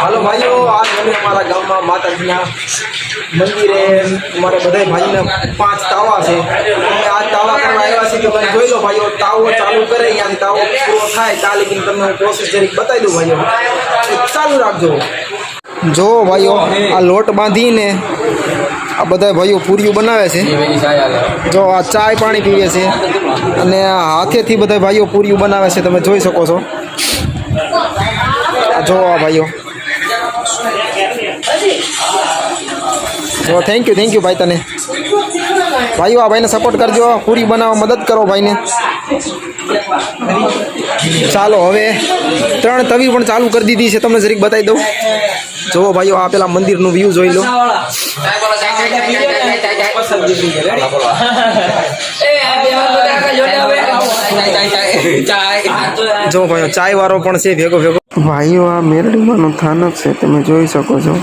હાલો ભાઈઓ, આજ અમે અમારા ગામમાં માતાજીના મંદિરે અમારે બધા ભાઈને પાંચ તાવા છે. અમે આ તાવા કરવા આવ્યા છીએ તમે જોઈ લો ભાઈઓ, તાવો ચાલુ કરે, અહીંયાથી તાવો પૂરો થાય. ત્યાં લગીને તમને હું પ્રોસેસ જરીક બતાવી દઉં ભાઈઓ. ચાલુ રાખજો. જો ભાઈઓ, આ લોટ બાંધીને આ બધા ભાઈઓ પૂરીઓ બનાવે છે. જો આ ચાય પાણી પીવે છે. અને હાથેથી બધા ભાઈઓ પૂરીઓ બનાવે છે. તમે જોઈ શકો છો. જો આ ભાઈઓ. જો થેન્ક યુ થેન્ક યુ ભાઈ તને. ભાઈઓ, આ ભાઈને સપોર્ટ કરજો. પૂરી બનાવવા મદદ કરો ભાઈને. ચાલો, હવે ત્રણ તવી પણ ચાલુ કરી દીધી છે. તમને જરીક બતાવી દઉં. જુઓ ભાઈઓ, આ પેલા મંદિરનું વ્યૂ જોઈ લો. જો ભાઈઓ ચાય વાળો પણ છે, ભેગો ભેગો. ભાઈઓ, આ મેરડીમાંનું થાનક છે, તમે જોઈ શકો છો.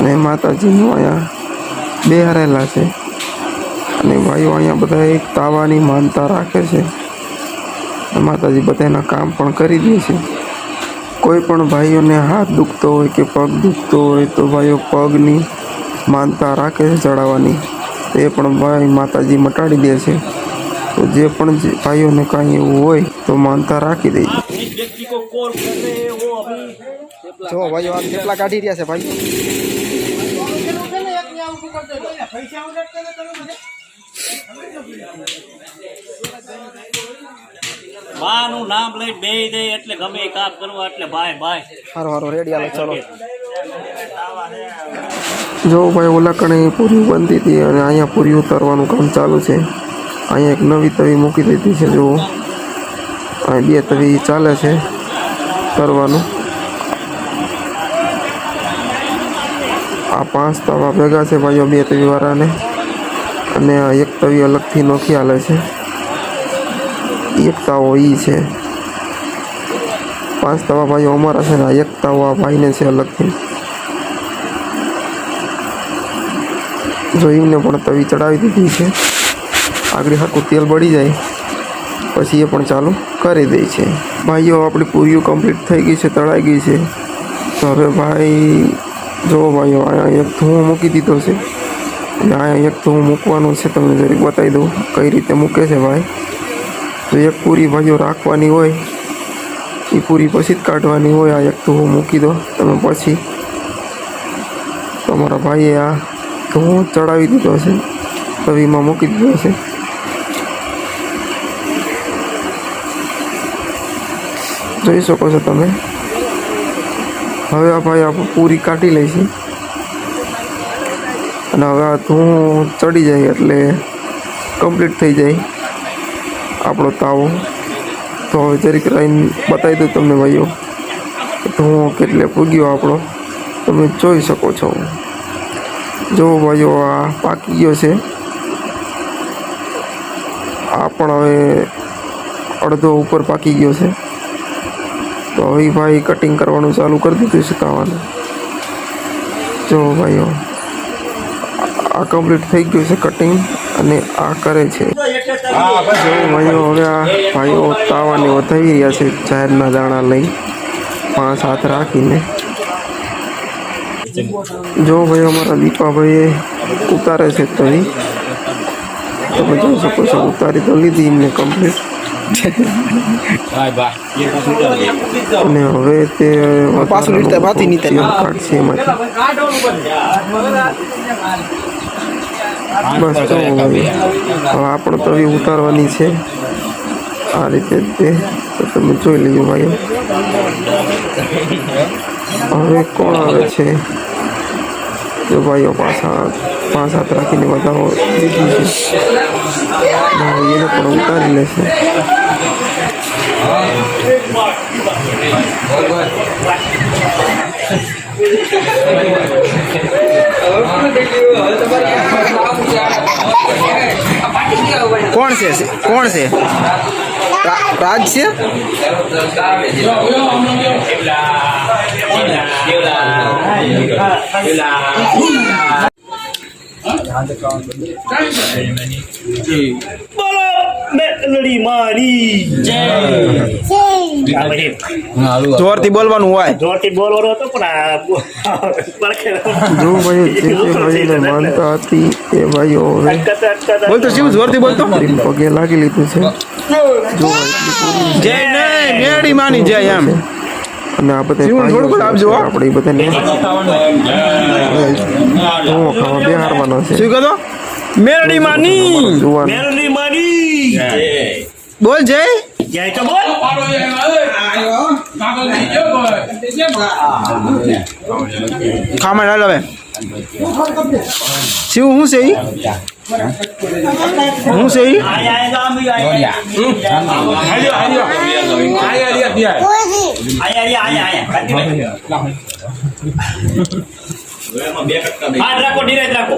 અને માતાજીનું અહીંયા બે હરેલા છે. અને ભાઈઓ અહીંયા બધા એક તાવાની માનતા રાખે છે. અને માતાજી બધાના કામ પણ કરી દે છે. કોઈ પણ ભાઈઓને હાથ દુખતો હોય કે પગ દુખતો હોય તો ભાઈઓ પગની માનતા રાખે છે ચડાવવાની. તે પણ ભાઈ માતાજી મટાડી દે છે. તો જે પણ જે ભાઈઓને કાંઈ એવું હોય તો માનતા રાખી દઈએ જો કેટલા કાઢી રહ્યા છે ભાઈ માનું નામ લઈ બે દે એટલે ગમે કામ કરવા એટલે ભાઈ ભાઈ. સારું સારું રેડી હાલો ચલો. જો ભાઈ ઓલા કણે પૂરી બનતી હતી અને અહીંયા પૂરી ઉતારવાનું કામ ચાલુ છે. અહીંયા એક નવી તવી મૂકી દીધી છે જો અહીં બે તવી ચાલે છે કરવાનું આ પાંચ તવા ભેગા છે ભાઈઓ, બે તવીવાળાને અને એક તવી અલગથી નોખી હાલે છે. એક તાવો એ છે. પાંચ તવા ભાઈઓ અમારા છે ને એક તાવો આ ભાઈને છે અલગથી. જો એમને પણ તવી ચડાવી દીધી છે. આગળ હાકું તેલ બળી જાય. પછી એ પણ ચાલુ કરી દે છે. ભાઈઓ, આપણી પૂરીઓ કમ્પ્લીટ થઈ ગઈ છે, તળાઈ ગઈ છે. તો હવે ભાઈ જો ભાઈઓ અહીંયા એક ધુઓ મૂકી દીધો છે. અને અહીંયા એક ધુઓ મૂકવાનું છે, તમને જરીક બતાવી દઉં કઈ રીતે મૂકે છે ભાઈ. તો એક પૂરી ભાઈઓ રાખવાની હોય, એ પૂરી પછી જ કાઢવાની હોય, આ એક ધુઓ મૂકી દો. તમે પછી તમારા ભાઈએ આ ધુઓ ચડાવી દીધો છે, તવીમાં મૂકી દીધો છે. જોઈ શકો છો તમે. હવે ભાઈ આપણે પૂરી કાઢી લઈશું અને હવે આ ધુઓ ચડી જાય એટલે કમ્પ્લીટ થઈ જાય આપણો તાવો. તો હવે જરીક રહીને બતાવી દઉં તમને ભાઈઓ કે કેટલે પૂગ્યો આપણો. તમે જોઈ શકો છો. જો ભાઈઓ આ પાકી ગયો છે. આ પણ હવે અડધો ઉપર પાકી ગયો છે. તો હવે ભાઈ કટિંગ કરવાનું ચાલુ કરી દીધું છે તાવાનું જો ભાઈઓ, આ કમ્પ્લીટ થઈ ગયું છે કટિંગ અને આ કરે છે. જો ભાઈઓ, હવે આ ભાઈઓ તાવાને વધાવી રહ્યા છે જાહેરના દાણા લઈ, પાંચ હાથ રાખીને. જો ભાઈ અમારા દીપાભાઈએ ઉતારે છે તવી. તમે જોઈ શકો છો, ઉતારી તો લીધી એમને કમ્પ્લીટ અને હવે તે પાછું નીચે ભાતી નીચે. તેલ કાઢશે એમાંથી. બસ તો ભાઈ હવે આપણે તવી ઉતારવાની છે. આ રીતે તે તો તમે જોઈ લેજો ભાઈઓ હવે કોણ આવે છે? જો ભાઈઓ પાછા પાંચ હાથ રાખીને બતાવો. દીધી છે. એને પણ ઉતારી લેશે. કોણ છે? કોણ છે? રાજ છે? મેલડી મારી. જય. જોરથી બોલવાનું હોય. જોરથી બોલવાનું હતો પણ માનતા હતી એ ભાઈઓ બોલતો શિવ જોરથી બોલતો? પગે લાગી લીધું છે. જય નહીં મેળી માની જય એમ. અને આ બધા ભાઈઓ આપજો, આપણે બધાને હું ખાવા બેહારવાનો છે. શું કહો મેરડી માની. મેરડી માની. બોલ જય. જય તો બોલ. ખામણ હાલ હવે શિવ હું છે ઈ હું છે ઈ આય આય ગામ બી આય આય આય આય આય હાથ રાખો ધીરજ રાખો